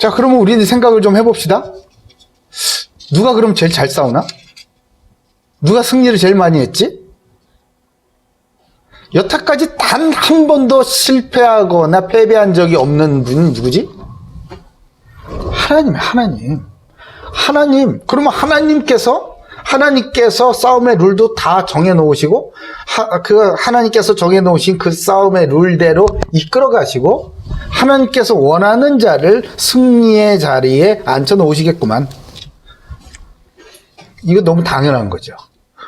자, 그러면 우리는 생각을 좀 해봅시다. 누가 그럼 제일 잘 싸우나? 누가 승리를 제일 많이 했지? 여태까지 단 한 번도 실패하거나 패배한 적이 없는 분이 누구지? 하나님, 하나님. 하나님. 그러면 하나님께서 하나님께서 싸움의 룰도 다 정해 놓으시고 하, 그 하나님께서 정해 놓으신 그 싸움의 룰대로 이끌어 가시고 하나님께서 원하는 자를 승리의 자리에 앉혀 놓으시겠구만. 이거 너무 당연한 거죠.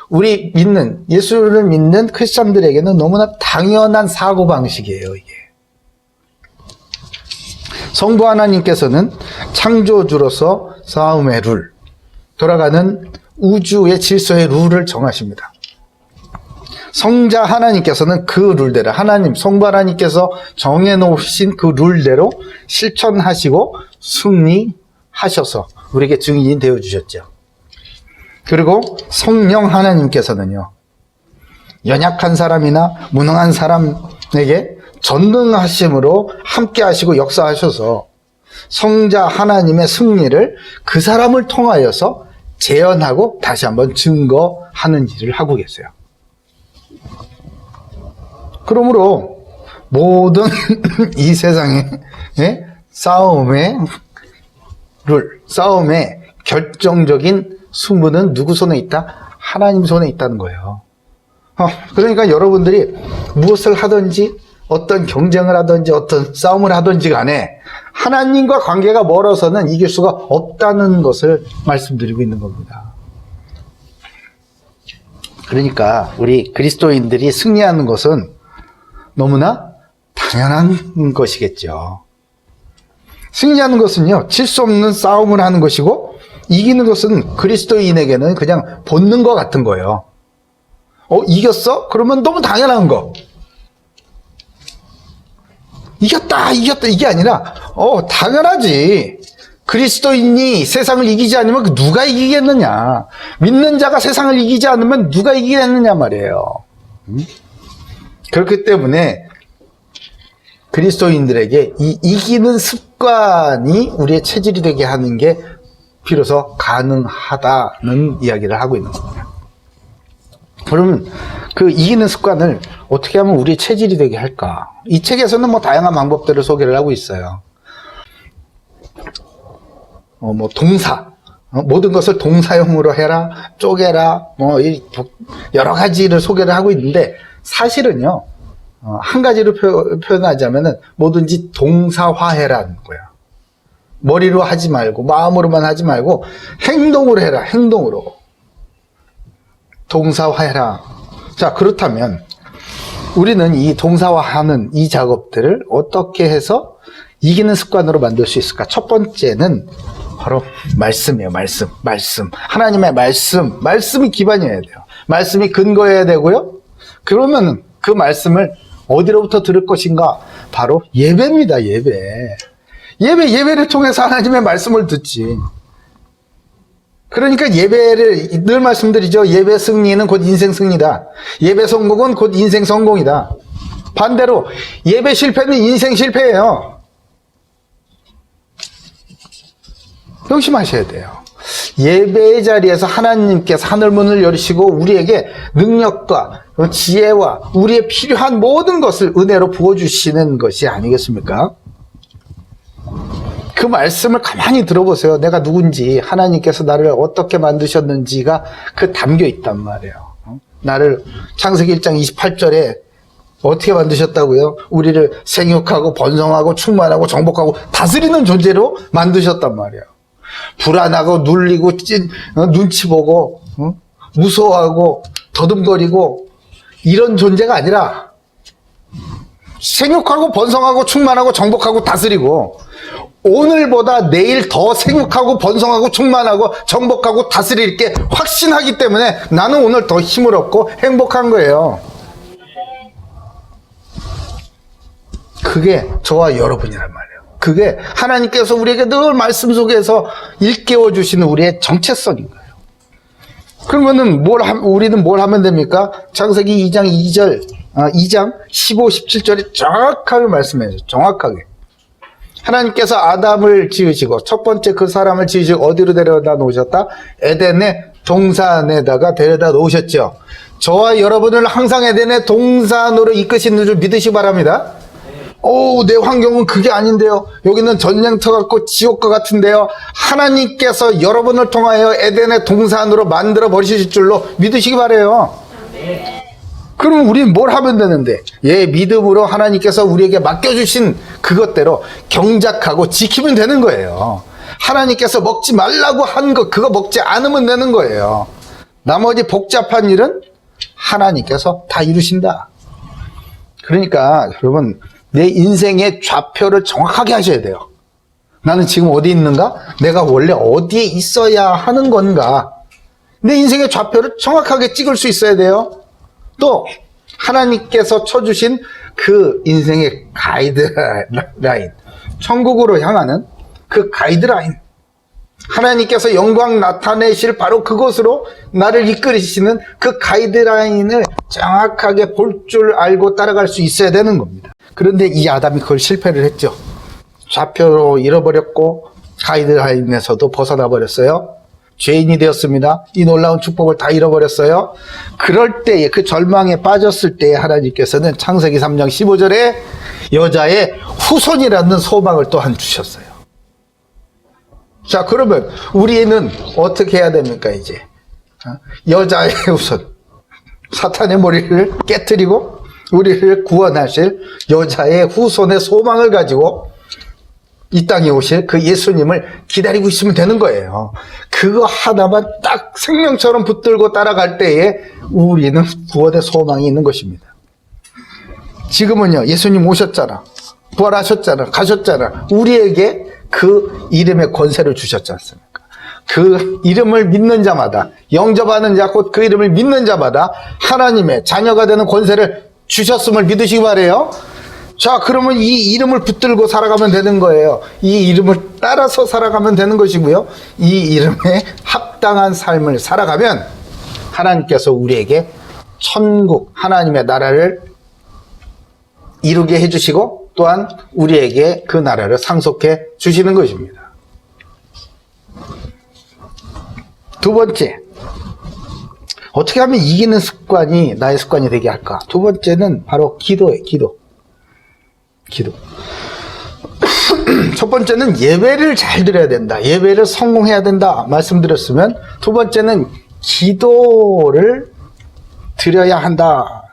우리 믿는 예수를 믿는 크리스천들에게는 너무나 당연한 사고 방식이에요, 이게. 성부 하나님께서는 창조주로서 싸움의 룰, 돌아가는 우주의 질서의 룰을 정하십니다. 성자 하나님께서는 그 룰대로 하나님 성부 하나님께서 정해 놓으신 그 룰대로 실천하시고 승리하셔서 우리에게 증인이 되어 주셨죠. 그리고 성령 하나님께서는요. 연약한 사람이나 무능한 사람에게 전능하심으로 함께 하시고 역사하셔서 성자 하나님의 승리를 그 사람을 통하여서 재현하고 다시 한번 증거하는 일을 하고 계세요. 그러므로 모든 이 세상의 예? 싸움의 룰, 싸움의 결정적인 승부는 누구 손에 있다? 하나님 손에 있다는 거예요. 어, 그러니까 여러분들이 무엇을 하든지 어떤 경쟁을 하든지 어떤 싸움을 하든지 간에 하나님과 관계가 멀어서는 이길 수가 없다는 것을 말씀드리고 있는 겁니다. 그러니까 우리 그리스도인들이 승리하는 것은 너무나 당연한 것이겠죠. 승리하는 것은요, 칠 수 없는 싸움을 하는 것이고, 이기는 것은 그리스도인에게는 그냥 본능과 같은 거예요. 어, 이겼어? 그러면 너무 당연한 거. 이겼다, 이겼다, 이게 아니라, 어, 당연하지. 그리스도인이 세상을 이기지 않으면 그 누가 이기겠느냐. 믿는 자가 세상을 이기지 않으면 누가 이기겠느냐 말이에요. 음? 그렇기 때문에 그리스도인들에게 이 이기는 습관이 우리의 체질이 되게 하는 게 비로소 가능하다는 이야기를 하고 있는 겁니다. 그러면 그 이기는 습관을 어떻게 하면 우리의 체질이 되게 할까? 이 책에서는 뭐 다양한 방법들을 소개를 하고 있어요. 어, 뭐 동사, 어, 모든 것을 동사형으로 해라, 쪼개라, 뭐이 여러 가지를 소개를 하고 있는데 사실은요 어, 한 가지로 표, 표현하자면은 뭐든지 동사화해라는 거야. 머리로 하지 말고 마음으로만 하지 말고 행동으로 해라, 행동으로. 동사화해라. 자, 그렇다면 우리는 이 동사화하는 이 작업들을 어떻게 해서 이기는 습관으로 만들 수 있을까? 첫 번째는 바로 말씀이에요, 말씀. 말씀. 하나님의 말씀. 말씀이 기반이어야 돼요. 말씀이 근거해야 되고요. 그러면 그 말씀을 어디로부터 들을 것인가? 바로 예배입니다, 예배. 예배, 예배를 통해서 하나님의 말씀을 듣지. 그러니까 예배를 늘 말씀드리죠. 예배 승리는 곧 인생 승리다. 예배 성공은 곧 인생 성공이다. 반대로 예배 실패는 인생 실패예요. 명심하셔야 돼요. 예배의 자리에서 하나님께서 하늘문을 열으시고 우리에게 능력과 지혜와 우리의 필요한 모든 것을 은혜로 부어주시는 것이 아니겠습니까? 그 말씀을 가만히 들어보세요. 내가 누군지, 하나님께서 나를 어떻게 만드셨는지가 그 담겨 있단 말이에요. 어? 나를 창세기 1장 28절에 어떻게 만드셨다고요? 우리를 생육하고 번성하고 충만하고 정복하고 다스리는 존재로 만드셨단 말이에요. 불안하고 눌리고 찐, 어, 눈치 보고 어? 무서워하고 더듬거리고 이런 존재가 아니라 생육하고 번성하고 충만하고 정복하고 다스리고 오늘보다 내일 더 생육하고 번성하고 충만하고 정복하고 다스릴 게 확신하기 때문에 나는 오늘 더 힘을 얻고 행복한 거예요. 그게 저와 여러분이란 말이에요. 그게 하나님께서 우리에게 늘 말씀 속에서 일깨워 주시는 우리의 정체성인 거예요. 그러면은 뭘 하, 우리는 뭘 하면 됩니까? 창세기 2장 2절, 아, 2장 15, 17절에 정확하게 말씀해요. 정확하게. 하나님께서 아담을 지으시고 첫 번째 그 사람을 지으시고 어디로 데려다 놓으셨다? 에덴의 동산에다가 데려다 놓으셨죠. 저와 여러분을 항상 에덴의 동산으로 이끄시는 줄 믿으시기 바랍니다. 오, 내 환경은 그게 아닌데요. 여기는 전쟁터 같고 지옥과 같은데요. 하나님께서 여러분을 통하여 에덴의 동산으로 만들어 버리실 줄로 믿으시기 바래요. 그럼 우리는 뭘 하면 되는데? 예, 믿음으로 하나님께서 우리에게 맡겨주신 그것대로 경작하고 지키면 되는 거예요. 하나님께서 먹지 말라고 한 거, 그거 먹지 않으면 되는 거예요. 나머지 복잡한 일은 하나님께서 다 이루신다. 그러니까 여러분, 내 인생의 좌표를 정확하게 하셔야 돼요. 나는 지금 어디 있는가? 내가 원래 어디에 있어야 하는 건가? 내 인생의 좌표를 정확하게 찍을 수 있어야 돼요. 또 하나님께서 쳐주신 그 인생의 가이드라인, 천국으로 향하는 그 가이드라인, 하나님께서 영광 나타내실 바로 그곳으로 나를 이끌으시는 그 가이드라인을 정확하게 볼 줄 알고 따라갈 수 있어야 되는 겁니다. 그런데 이 아담이 그걸 실패를 했죠. 좌표로 잃어버렸고 가이드라인에서도 벗어나 버렸어요. 죄인이 되었습니다. 이 놀라운 축복을 다 잃어버렸어요. 그럴 때에 그 절망에 빠졌을 때에 하나님께서는 창세기 3장 15절에 여자의 후손이라는 소망을 또한 주셨어요. 자, 그러면 우리는 어떻게 해야 됩니까, 이제? 어? 여자의 후손. 사탄의 머리를 깨뜨리고 우리를 구원하실 여자의 후손의 소망을 가지고 이 땅에 오실 그 예수님을 기다리고 있으면 되는 거예요. 그거 하나만 딱 생명처럼 붙들고 따라갈 때에 우리는 구원의 소망이 있는 것입니다. 지금은요, 예수님 오셨잖아. 부활하셨잖아. 가셨잖아. 우리에게 그 이름의 권세를 주셨지 않습니까? 그 이름을 믿는 자마다, 영접하는 자, 곧 그 이름을 믿는 자마다 하나님의 자녀가 되는 권세를 주셨음을 믿으시기 바래요. 자, 그러면 이 이름을 붙들고 살아가면 되는 거예요. 이 이름을 따라서 살아가면 되는 것이고요. 이 이름에 합당한 삶을 살아가면 하나님께서 우리에게 천국, 하나님의 나라를 이루게 해주시고 또한 우리에게 그 나라를 상속해 주시는 것입니다. 두 번째, 어떻게 하면 이기는 습관이 나의 습관이 되게 할까? 두 번째는 바로 기도예요, 기도. 기도. 첫 번째는 예배를 잘 드려야 된다. 예배를 성공해야 된다. 말씀드렸으면 두 번째는 기도를 드려야 한다.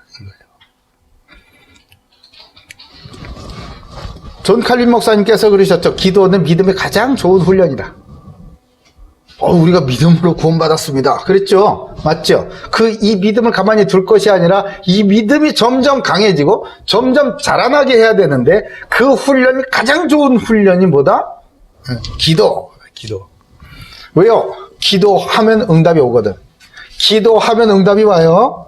존 칼린 목사님께서 그러셨죠. 기도는 믿음의 가장 좋은 훈련이다. 어, 우리가 믿음으로 구원받았습니다. 그랬죠? 맞죠? 그 이 믿음을 가만히 둘 것이 아니라 이 믿음이 점점 강해지고 점점 자라나게 해야 되는데 그 훈련이 가장 좋은 훈련이 뭐다? 기도. 기도. 왜요? 기도하면 응답이 오거든. 기도하면 응답이 와요.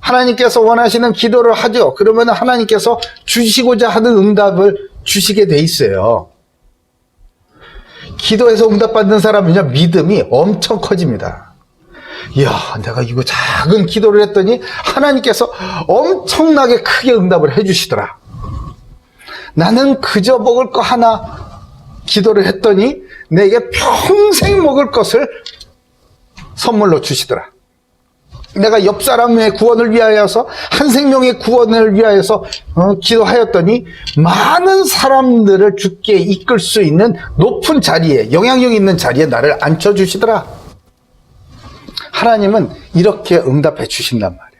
하나님께서 원하시는 기도를 하죠. 그러면 하나님께서 주시고자 하는 응답을 주시게 돼 있어요. 기도해서 응답받는 사람은요, 믿음이 엄청 커집니다. 이야, 내가 이거 작은 기도를 했더니 하나님께서 엄청나게 크게 응답을 해주시더라. 나는 그저 먹을 거 하나 기도를 했더니 내게 평생 먹을 것을 선물로 주시더라. 내가 옆 사람의 구원을 위하여서 한 생명의 구원을 위하여서 어, 기도하였더니 많은 사람들을 죽게 이끌 수 있는 높은 자리에 영향력 있는 자리에 나를 앉혀 주시더라. 하나님은 이렇게 응답해 주신단 말이에요.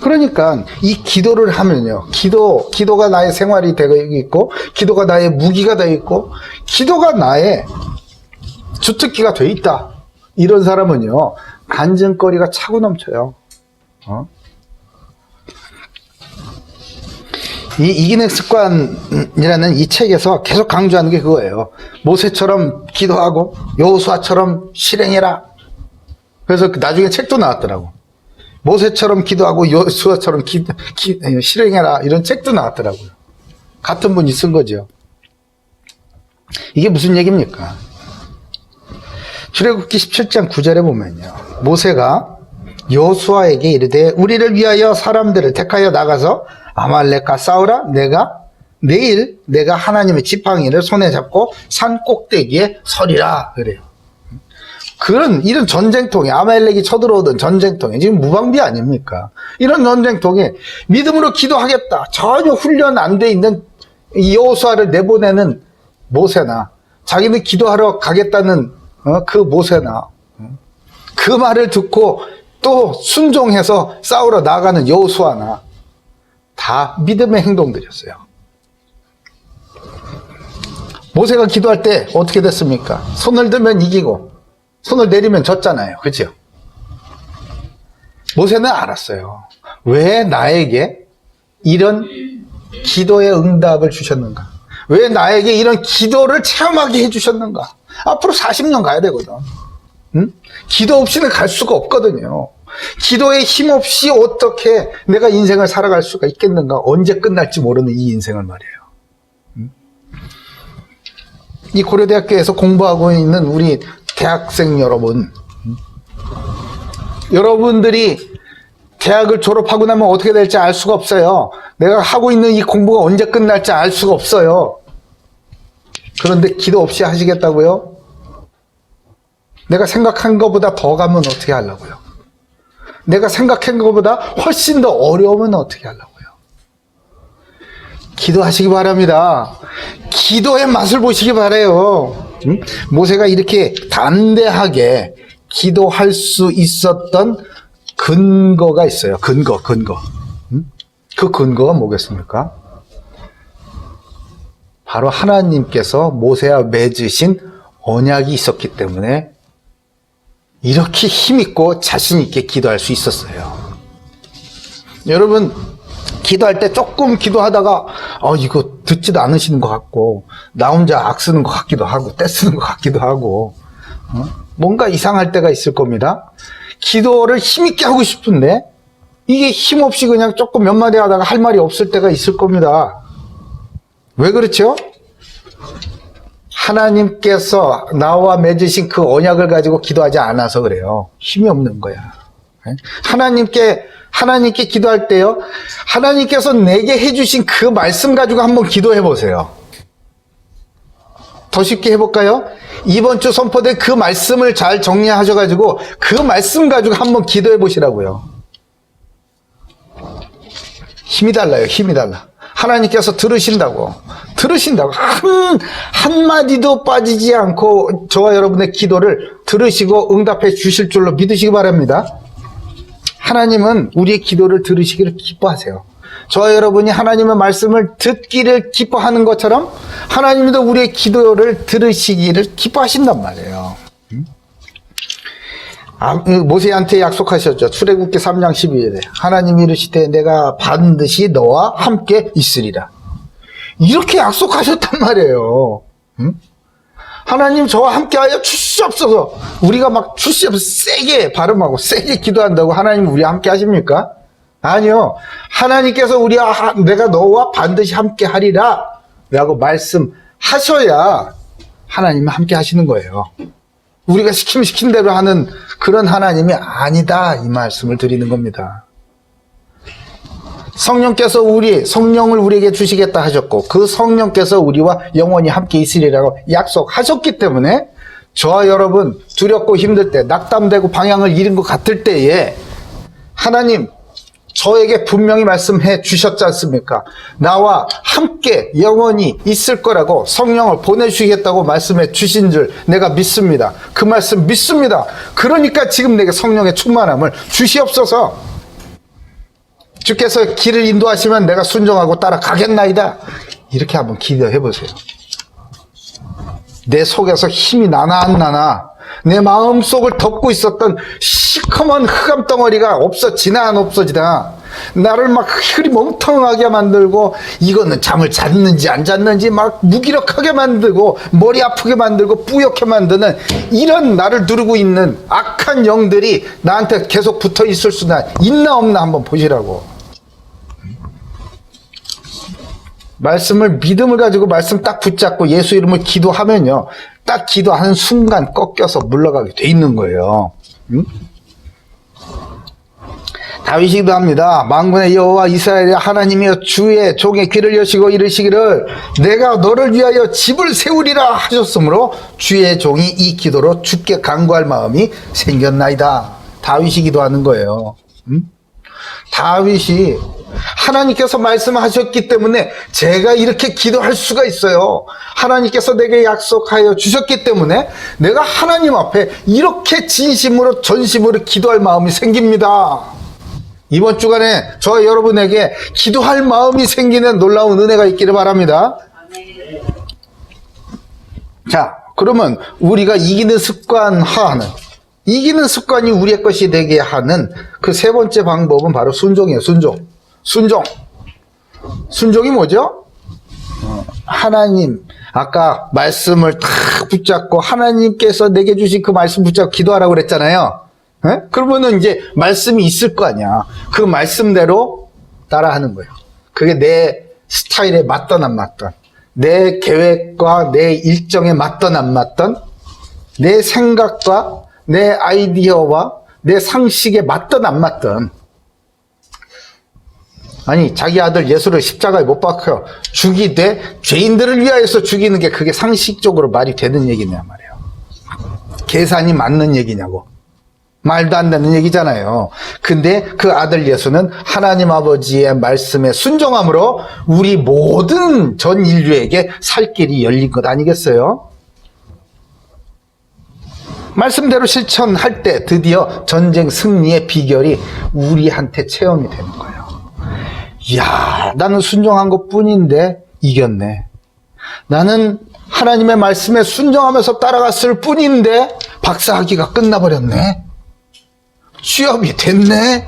그러니까 이 기도를 하면요. 기도 기도가 나의 생활이 되어 있고 기도가 나의 무기가 되어 있고 기도가 나의 주특기가 되어 있다. 이런 사람은요. 간증거리가 차고 넘쳐요. 어? 이 이기는 습관이라는 이 책에서 계속 강조하는 게 그거예요. 모세처럼 기도하고 여호수아처럼 실행해라. 그래서 그 나중에 책도 나왔더라고. 모세처럼 기도하고 여호수아처럼 실행해라 이런 책도 나왔더라고요. 같은 분이 쓴 거죠. 이게 무슨 얘기입니까? 출애굽기 17장 9절에 보면요. 모세가 여호수아에게 이르되 우리를 위하여 사람들을 택하여 나가서 아말렉과 싸우라 내가 내일 내가 하나님의 지팡이를 손에 잡고 산 꼭대기에 서리라 그래요. 그런 이런 전쟁통에 아말렉이 쳐들어오던 전쟁통에 지금 무방비 아닙니까? 이런 전쟁통에 믿음으로 기도하겠다. 전혀 훈련 안 돼 있는 이 여호수아를 내보내는 모세나 자기는 기도하러 가겠다는 어, 그 모세나 어, 그 말을 듣고 또 순종해서 싸우러 나가는 여호수아나 다 믿음의 행동들이었어요. 모세가 기도할 때 어떻게 됐습니까? 손을 들면 이기고 손을 내리면 졌잖아요. 그죠? 모세는 알았어요. 왜 나에게 이런 기도의 응답을 주셨는가? 왜 나에게 이런 기도를 체험하게 해주셨는가? 앞으로 40년 가야 되거든. 응? 기도 없이는 갈 수가 없거든요. 기도의 힘 없이 어떻게 내가 인생을 살아갈 수가 있겠는가? 언제 끝날지 모르는 이 인생을 말이에요. 응? 이 고려대학교에서 공부하고 있는 우리 대학생 여러분, 응? 여러분들이 대학을 졸업하고 나면 어떻게 될지 알 수가 없어요. 내가 하고 있는 이 공부가 언제 끝날지 알 수가 없어요. 그런데 기도 없이 하시겠다고요? 내가 생각한 것보다 더 가면 어떻게 하려고요? 내가 생각한 것보다 훨씬 더 어려우면 어떻게 하려고요? 기도하시기 바랍니다. 기도의 맛을 보시기 바래요. 응? 모세가 이렇게 담대하게 기도할 수 있었던 근거가 있어요. 근거, 근거. 응? 그 근거가 뭐겠습니까? 바로 하나님께서 모세와 맺으신 언약이 있었기 때문에 이렇게 힘있고 자신있게 기도할 수 있었어요. 여러분, 기도할 때 조금 기도하다가, 어, 이거 듣지도 않으시는 것 같고, 나 혼자 악 쓰는 것 같기도 하고, 떼 쓰는 것 같기도 하고, 어? 뭔가 이상할 때가 있을 겁니다. 기도를 힘있게 하고 싶은데, 이게 힘없이 그냥 조금 몇 마디 하다가 할 말이 없을 때가 있을 겁니다. 왜 그렇죠? 하나님께서 나와 맺으신 그 언약을 가지고 기도하지 않아서 그래요. 힘이 없는 거야. 예? 하나님께 하나님께 기도할 때요. 하나님께서 내게 해주신 그 말씀 가지고 한번 기도해 보세요. 더 쉽게 해볼까요? 이번 주 선포된 그 말씀을 잘 정리하셔가지고 그 말씀 가지고 한번 기도해 보시라고요. 힘이 달라요. 힘이 달라. 하나님께서 들으신다고. 들으신다고. 한, 한마디도 빠지지 않고 저와 여러분의 기도를 들으시고 응답해 주실 줄로 믿으시기 바랍니다. 하나님은 우리의 기도를 들으시기를 기뻐하세요. 저와 여러분이 하나님의 말씀을 듣기를 기뻐하는 것처럼 하나님도 우리의 기도를 들으시기를 기뻐하신단 말이에요. 아, 모세한테 약속하셨죠. 출애굽기 3장 12절에 하나님이 이르시되 내가 반드시 너와 함께 있으리라. 이렇게 약속하셨단 말이에요. 응? 하나님 저와 함께하여 주시옵소서. 우리가 막 주시옵소서 세게 발음하고 세게 기도한다고 하나님 우리와 함께 하십니까? 아니요. 하나님께서 우리와 하- 내가 너와 반드시 함께 하리라 라고 말씀하셔야 하나님이 함께 하시는 거예요. 우리가 시키면 시킨 대로 하는 그런 하나님이 아니다 이 말씀을 드리는 겁니다. 성령께서 우리 성령을 우리에게 주시겠다 하셨고 그 성령께서 우리와 영원히 함께 있으리라고 약속하셨기 때문에 저와 여러분 두렵고 힘들 때 낙담되고 방향을 잃은 것 같을 때에 하나님 저에게 분명히 말씀해 주셨지 않습니까? 나와 함께 영원히 있을 거라고 성령을 보내주시겠다고 말씀해 주신 줄 내가 믿습니다. 그 말씀 믿습니다. 그러니까 지금 내게 성령의 충만함을 주시옵소서. 주께서 길을 인도하시면 내가 순종하고 따라가겠나이다. 이렇게 한번 기도해 보세요. 내 속에서 힘이 나나 안 나나 내 마음 속을 덮고 있었던 시커먼 흑암 덩어리가 없어지나 안 없어지나 나를 막 흐리 멍텅하게 만들고 이거는 잠을 잤는지 안 잤는지 막 무기력하게 만들고 머리 아프게 만들고 뿌옇게 만드는 이런 나를 누르고 있는 악한 영들이 나한테 계속 붙어 있을 수나 있나 없나 한번 보시라고 말씀을 믿음을 가지고 말씀 딱 붙잡고 예수 이름을 기도하면요. 딱 기도하는 순간 꺾여서 물러가게 돼 있는 거예요. 응? 다윗이 기도 합니다. 망군의 여호와 이스라엘의 하나님이여 주의 종의 귀를 여시고 이르시기를 내가 너를 위하여 집을 세우리라 하셨으므로 주의 종이 이 기도로 주께 간구할 마음이 생겼나이다. 다윗이 기도 하는 거예요. 음? 다윗이 하나님께서 말씀하셨기 때문에 제가 이렇게 기도할 수가 있어요. 하나님께서 내게 약속하여 주셨기 때문에 내가 하나님 앞에 이렇게 진심으로 전심으로 기도할 마음이 생깁니다. 이번 주간에 저 여러분에게 기도할 마음이 생기는 놀라운 은혜가 있기를 바랍니다. 자, 그러면 우리가 이기는 습관화하는 이기는 습관이 우리의 것이 되게 하는 그 세 번째 방법은 바로 순종이에요. 순종. 순종. 순종이 뭐죠? 어, 하나님 아까 말씀을 탁 붙잡고 하나님께서 내게 주신 그 말씀 붙잡고 기도하라고 그랬잖아요. 예? 그러면은 이제 말씀이 있을 거 아니야. 그 말씀대로 따라하는 거예요. 그게 내 스타일에 맞던 안 맞던, 내 계획과 내 일정에 맞던 안 맞던, 내 생각과 내 아이디어와 내 상식에 맞던 안 맞던. 아니 자기 아들 예수를 십자가에 못 박혀 죽이되 죄인들을 위하여서 죽이는 게 그게 상식적으로 말이 되는 얘기냐 말이에요. 계산이 맞는 얘기냐고. 말도 안 되는 얘기잖아요. 근데 그 아들 예수는 하나님 아버지의 말씀에 순종함으로 우리 모든 전 인류에게 살 길이 열린 것 아니겠어요? 말씀대로 실천할 때 드디어 전쟁 승리의 비결이 우리한테 체험이 되는 거예요. 이야, 나는 순종한 것 뿐인데 이겼네. 나는 하나님의 말씀에 순종하면서 따라갔을 뿐인데 박사학위가 끝나버렸네. 취업이 됐네.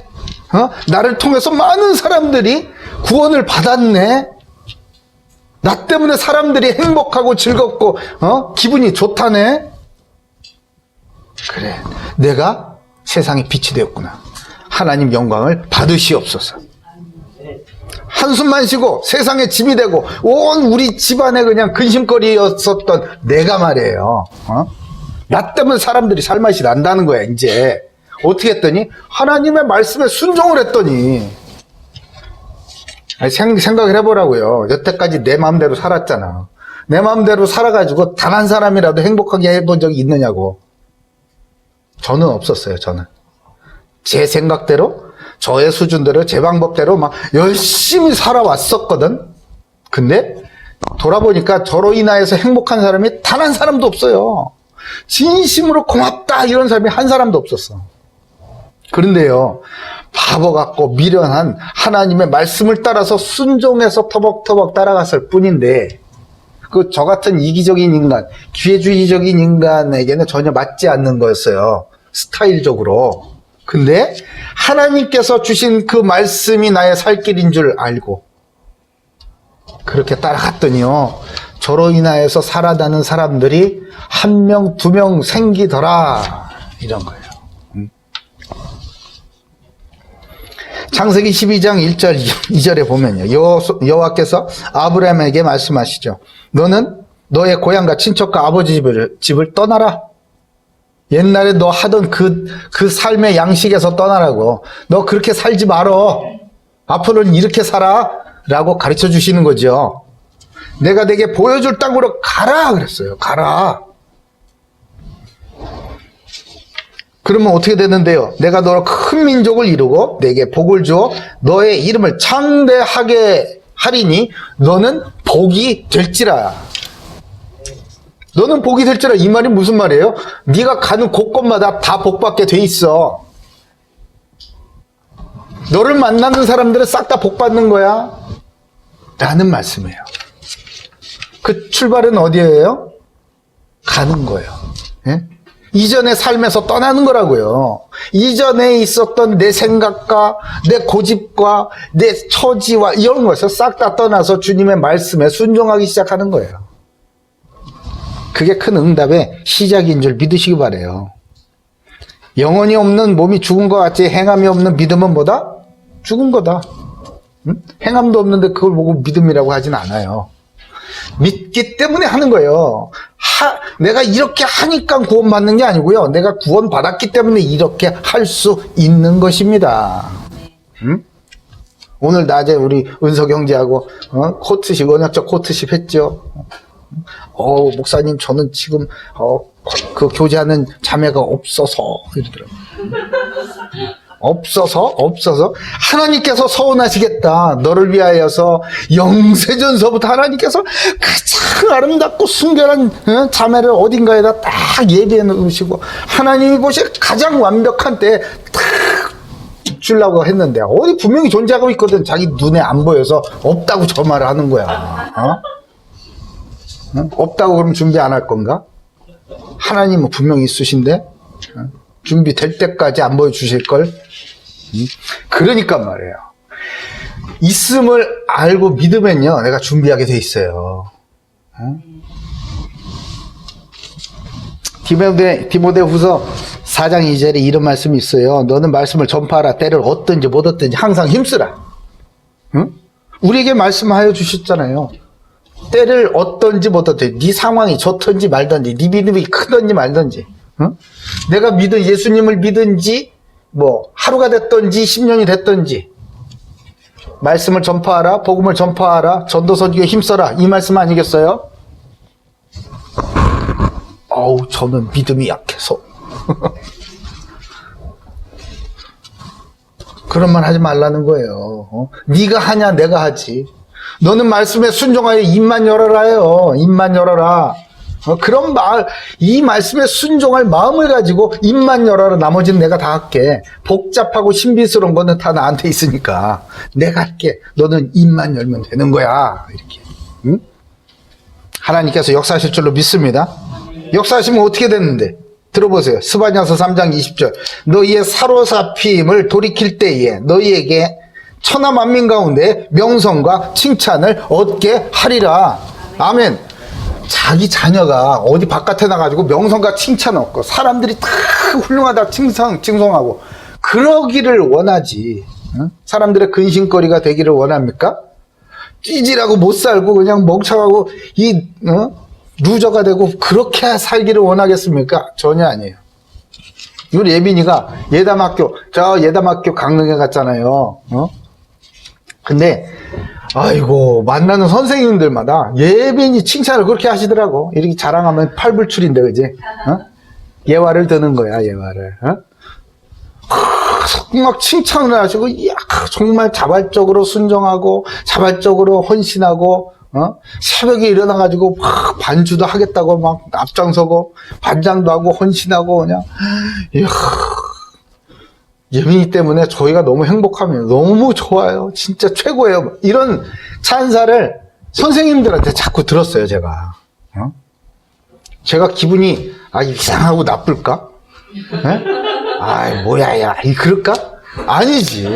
어? 나를 통해서 많은 사람들이 구원을 받았네. 나 때문에 사람들이 행복하고 즐겁고 어? 기분이 좋다네. 그래, 내가 세상에 빛이 되었구나. 하나님 영광을 받으시옵소서. 한숨만 쉬고 세상에 짐이 되고 온 우리 집안에 그냥 근심거리였었던 내가 말이에요. 어? 나 때문에 사람들이 살맛이 난다는 거야, 이제. 어떻게 했더니? 하나님의 말씀에 순종을 했더니. 아니, 생, 생각을 해보라고요. 여태까지 내 마음대로 살았잖아. 내 마음대로 살아가지고 단 한 사람이라도 행복하게 해본 적이 있느냐고. 저는 없었어요, 저는. 제 생각대로, 저의 수준대로, 제 방법대로 막 열심히 살아왔었거든? 근데, 돌아보니까 저로 인하여서 행복한 사람이 단 한 사람도 없어요. 진심으로 고맙다, 이런 사람이 한 사람도 없었어. 그런데요, 바보 같고 미련한 하나님의 말씀을 따라서 순종해서 터벅터벅 따라갔을 뿐인데, 그 저 같은 이기적인 인간, 기회주의적인 인간에게는 전혀 맞지 않는 거였어요. 스타일적으로. 근데 하나님께서 주신 그 말씀이 나의 살 길인 줄 알고 그렇게 따라갔더니요. 저로 인하여서 살아나는 사람들이 한 명, 두 명 생기더라. 이런 거예요. 음. 창세기 12장 1절, 2절에 보면요. 여호- 여호와께서 아브라함에게 말씀하시죠. 너는 너의 고향과 친척과 아버지 집을, 집을 떠나라. 옛날에 너 하던 그, 그 삶의 양식에서 떠나라고. 너 그렇게 살지 말어. 앞으로는 이렇게 살아. 라고 가르쳐 주시는 거죠. 내가 내게 보여줄 땅으로 가라. 그랬어요. 가라. 그러면 어떻게 되는데요? 내가 너로 큰 민족을 이루고 내게 복을 주어 너의 이름을 창대하게 하리니 너는 복이 될지라. 너는 복이 될지라 이 말이 무슨 말이에요? 네가 가는 곳곳마다 다 복받게 돼 있어. 너를 만나는 사람들은 싹 다 복받는 거야. 라는 말씀이에요. 그 출발은 어디예요? 가는 거예요. 예? 이전의 삶에서 떠나는 거라고요. 이전에 있었던 내 생각과 내 고집과 내 처지와 이런 것을 싹 다 떠나서 주님의 말씀에 순종하기 시작하는 거예요. 그게 큰 응답의 시작인 줄 믿으시기 바래요. 영혼이 없는 몸이 죽은 것 같이 행함이 없는 믿음은 뭐다? 죽은 거다. 응? 행함도 없는데 그걸 보고 믿음이라고 하진 않아요. 믿기 때문에 하는 거예요. 하, 내가 이렇게 하니까 구원받는 게 아니고요. 내가 구원받았기 때문에 이렇게 할 수 있는 것입니다. 응? 오늘 낮에 우리 은석 형제하고 어? 코트십 언약적 코트십 했죠. 어 목사님 저는 지금 어, 그 교제하는 자매가 없어서 이러더라고. 없어서 없어서 하나님께서 서운하시겠다. 너를 위하여서 영세전서부터 하나님께서 가장 아름답고 순결한 어? 자매를 어딘가에다 딱 예비해 놓으시고 하나님이 보실 가장 완벽한 때딱 주려고 했는데 어디 분명히 존재하고 있거든. 자기 눈에 안 보여서 없다고 저 말을 하는 거야. 어? 어? 없다고 그럼 준비 안 할 건가? 하나님은 분명히 있으신데 어? 준비될 때까지 안 보여주실 걸. 음? 그러니까 말이에요. 있음을 알고 믿으면요, 내가 준비하게 돼 있어요. 어? 디모데, 디모데 후서 4장 2절에 이런 말씀이 있어요. 너는 말씀을 전파하라. 때를 얻든지 못 얻든지 항상 힘쓰라. 응? 우리에게 말씀하여 주셨잖아요. 때를 얻든지 못 얻든지 네 상황이 좋든지 말든지 네 믿음이 크든지 말든지 응? 내가 믿은 예수님을 믿은지 뭐 하루가 됐든지 10년이 됐든지 말씀을 전파하라 복음을 전파하라 전도선교에 힘써라 이 말씀 아니겠어요? 어우 저는 믿음이 약해서 그런 말 하지 말라는 거예요. 어? 네가 하냐 내가 하지. 너는 말씀에 순종하여 입만 열어라요. 입만 열어라. 어, 그런 말, 이 말씀에 순종할 마음을 가지고 입만 열어라. 나머지는 내가 다 할게. 복잡하고 신비스러운 거는 다 나한테 있으니까 내가 할게. 너는 입만 열면 되는 거야. 이렇게. 응? 하나님께서 역사하실 줄로 믿습니다. 역사하시면 어떻게 됐는데? 들어보세요. 스바냐서 3장 20절. 너희의 사로잡힘을 돌이킬 때에 너희에게 천하 만민 가운데 명성과 칭찬을 얻게 하리라. 아멘. 자기 자녀가 어디 바깥에 나가지고 명성과 칭찬 얻고 사람들이 다 훌륭하다 칭송, 칭송하고 그러기를 원하지. 응? 사람들의 근심거리가 되기를 원합니까? 찌질하고 못 살고 그냥 멍청하고 이 어? 루저가 되고 그렇게 살기를 원하겠습니까? 전혀 아니에요. 우리 예빈이가 예담학교 저 예담학교 강릉에 갔잖아요. 어? 근데 아이고 만나는 선생님들마다 예빈이 칭찬을 그렇게 하시더라고. 이렇게 자랑하면 팔불출인데 그지? 어? 예화를 드는 거야 예화를. 어? 막 칭찬을 하시고, 이야, 정말 자발적으로 순종하고, 자발적으로 헌신하고, 어? 새벽에 일어나가지고 막 반주도 하겠다고 막 앞장서고, 반장도 하고, 헌신하고, 그냥, 이야, 예민이 때문에 저희가 너무 행복하면 너무 좋아요. 진짜 최고예요. 이런 찬사를 선생님들한테 자꾸 들었어요, 제가. 어? 제가 기분이, 아, 이상하고 나쁠까? 예? 아이, 뭐야, 야, 이 그럴까? 아니지.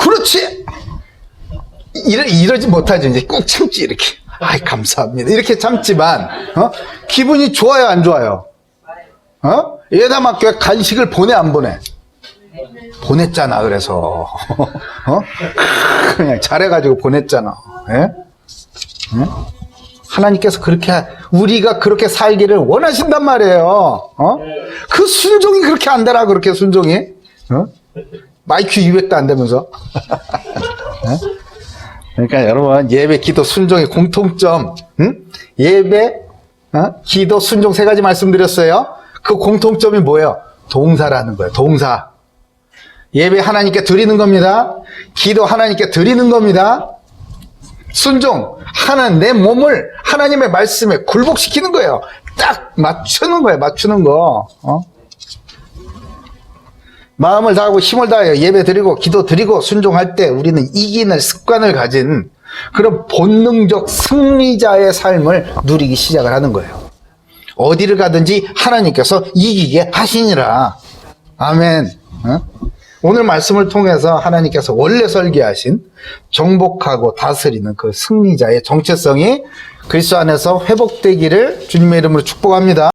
그렇지! 이러, 이러지 못하지. 이제 꾹 참지, 이렇게. 아이, 감사합니다. 이렇게 참지만, 어? 기분이 좋아요, 안 좋아요? 어? 예담학교에 간식을 보내, 안 보내? 보냈잖아, 그래서. 어? 그냥 잘해가지고 보냈잖아. 예? 예? 하나님께서 그렇게 우리가 그렇게 살기를 원하신단 말이에요. 어? 그 순종이 그렇게 안 되라 그렇게 순종이. 어? 마이큐 200도 안 되면서. 어? 그러니까 여러분 예배, 기도, 순종의 공통점. 응? 예배, 어? 기도, 순종 세 가지 말씀드렸어요. 그 공통점이 뭐예요? 동사라는 거예요. 동사. 예배 하나님께 드리는 겁니다. 기도 하나님께 드리는 겁니다. 순종 하나님 내 몸을 하나님의 말씀에 굴복시키는 거예요. 딱 맞추는 거예요. 맞추는 거. 어? 마음을 다하고 힘을 다하여 예배 드리고 기도 드리고 순종할 때 우리는 이기는 습관을 가진 그런 본능적 승리자의 삶을 누리기 시작을 하는 거예요. 어디를 가든지 하나님께서 이기게 하시니라. 아멘. 어? 오늘 말씀을 통해서 하나님께서 원래 설계하신 정복하고 다스리는 그 승리자의 정체성이 그리스도 안에서 회복되기를 주님의 이름으로 축복합니다.